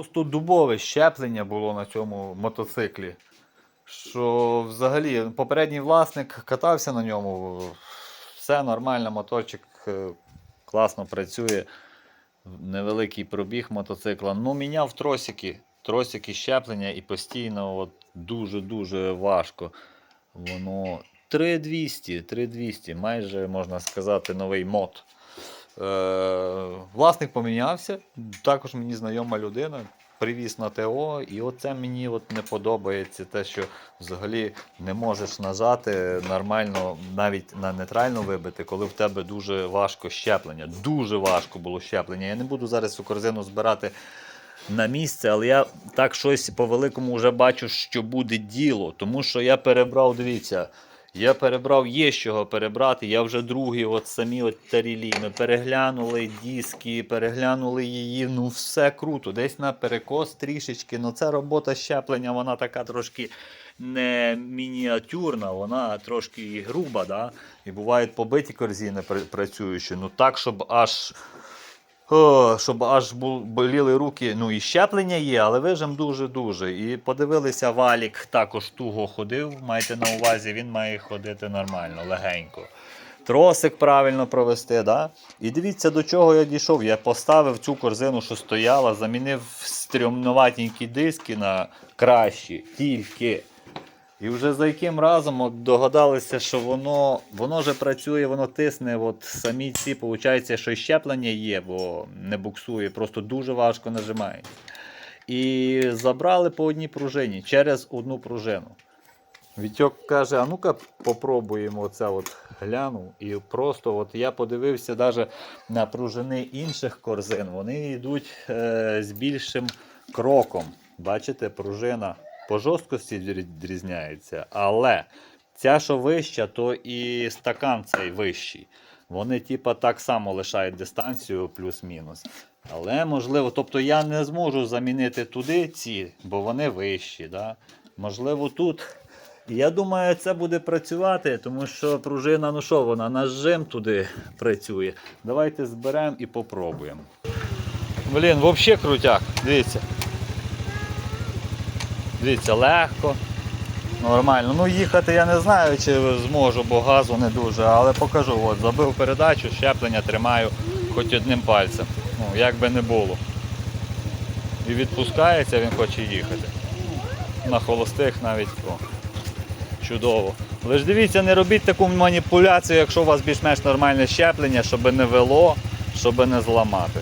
Просто дубове щеплення було на цьому мотоциклі. Що взагалі попередній власник катався на ньому, все нормально, моторчик е, класно працює. Невеликий пробіг мотоцикла. Ну, міняв тросики, тросики щеплення і постійно дуже-дуже важко. Воно 3200, 3200, майже можна сказати, новий мод. Е, власник помінявся, також мені знайома людина. Привіз на ТО, і оце мені от не подобається, те, що взагалі не можеш нажати нормально, навіть на нейтральну вибити, коли в тебе дуже важко щеплення. Дуже важко було щеплення. Я не буду зараз цю корзину збирати на місце, але я так щось по великому вже бачу, що буде діло. Тому що я перебрав, дивіться, я перебрав, є з чого перебрати. Я вже другий, от самі от тарілі. Ми переглянули диски, переглянули її. Ну все круто. Десь на перекос трішечки. Ну це робота щеплення, вона така трошки не мініатюрна, вона трошки груба. Да? І бувають побиті корзини пр- працюючі. Ну так, щоб аж. О, щоб аж боліли руки. Ну і щеплення є, але вижим дуже-дуже. І подивилися, валік також туго ходив. Майте на увазі, він має ходити нормально, легенько. Тросик правильно провести. Да? І дивіться, до чого я дійшов. Я поставив цю корзину, що стояла, замінив стрімноватенькі диски на кращі, тільки. І вже за яким разом от догадалися, що воно воно вже працює, воно тисне. От самі ці, виходить, що щеплення є, бо не буксує, просто дуже важко нажимає. І забрали по одній пружині через одну пружину. Вітьок каже: а ну-ка попробуємо оце от глянув. І просто от я подивився навіть на пружини інших корзин. Вони йдуть е, з більшим кроком. Бачите, пружина по жорсткості відрізняється, але ця, що вища, то і стакан цей вищий. Вони, типа, так само лишають дистанцію плюс-мінус. Але можливо, тобто я не зможу замінити туди ці, бо вони вищі. Да? Можливо, тут. Я думаю, це буде працювати, тому що пружина, ну що вона, нажим туди працює. Давайте зберемо і попробуємо. Блін, взагалі крутяк. Дивіться. Дивіться, легко. Нормально. Ну їхати я не знаю, чи зможу, бо газу не дуже, але покажу. От, забив передачу, щеплення тримаю хоч одним пальцем. Ну, як би не було. І відпускається, він хоче їхати. На холостих навіть о, чудово. Ж дивіться, не робіть таку маніпуляцію, якщо у вас більш-менш нормальне щеплення, щоб не вело, щоб не зламати.